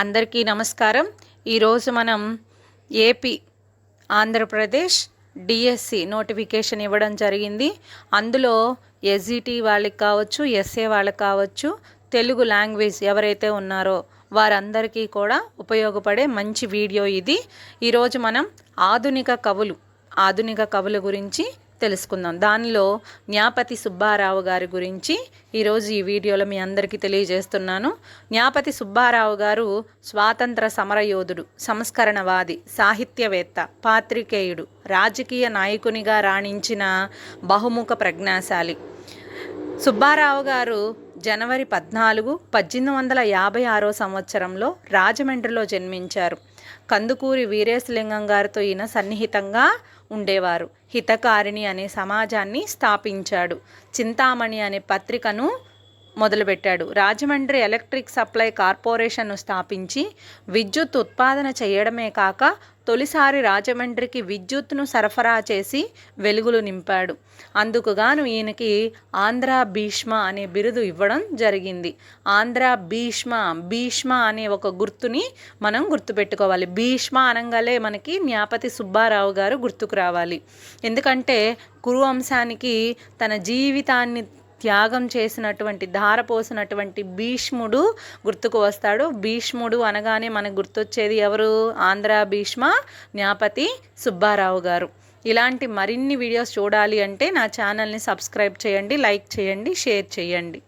అందరికీ నమస్కారం. ఈరోజు మనం ఏపీ ఆంధ్రప్రదేశ్ డిఎస్సి నోటిఫికేషన్ ఇవ్వడం జరిగింది. అందులో ఎస్జిటి వాళ్ళకి కావచ్చు ఎస్ఏ వాళ్ళకి కావచ్చు తెలుగు లాంగ్వేజ్ ఎవరైతే ఉన్నారో వారందరికీ కూడా ఉపయోగపడే మంచి వీడియో ఇది. ఈరోజు మనం ఆధునిక కవులు ఆధునిక కవుల గురించి తెలుసుకుందాం. దానిలో జ్ఞాపతి సుబ్బారావు గారి గురించి ఈరోజు ఈ వీడియోలో మీ అందరికీ తెలియజేస్తున్నాను. జ్ఞాపతి సుబ్బారావు గారు స్వాతంత్ర సమరయోధుడు సంస్కరణవాది సాహిత్యవేత్త పాత్రికేయుడు రాజకీయ నాయకునిగా రాణించిన బహుముఖ ప్రజ్ఞాశాలి. సుబ్బారావు గారు జనవరి పద్నాలుగు పద్దెనిమిది వందల యాభై ఆరో సంవత్సరంలో రాజమండ్రిలో జన్మించారు. కందుకూరి వీరేశలింగం గారితో ఈయన సన్నిహితంగా ఉండేవారు. హితకారిణి అనే సమాజాన్ని స్థాపించాడు. చింతామణి అనే పత్రికను మొదలుపెట్టాడు. రాజమండ్రి ఎలక్ట్రిక్ సప్లై కార్పొరేషన్ను స్థాపించి విద్యుత్ ఉత్పాదన చేయడమే కాక తొలిసారి రాజమండ్రికి విద్యుత్ను సరఫరా చేసి వెలుగులు నింపాడు. అందుకుగాను ఈయనకి ఆంధ్ర భీష్మ అనే బిరుదు ఇవ్వడం జరిగింది. ఆంధ్ర భీష్మ భీష్మ అనే ఒక గుర్తుని మనం గుర్తుపెట్టుకోవాలి. భీష్మ అనగానే మనకి జ్ఞాపతి సుబ్బారావు గారు గుర్తుకు రావాలి. ఎందుకంటే కురువంశానికి తన జీవితాన్ని త్యాగం చేసినటువంటి ధారపోసినటువంటి భీష్ముడు గుర్తుకు వస్తాడు. భీష్ముడు అనగానే మనకు గుర్తొచ్చేది ఎవరు? ఆంధ్ర భీష్మ జ్ఞాపతి సుబ్బారావు గారు. ఇలాంటి మరిన్ని వీడియోస్ చూడాలి అంటే నా ఛానల్ని సబ్స్క్రైబ్ చేయండి లైక్ చేయండి షేర్ చేయండి.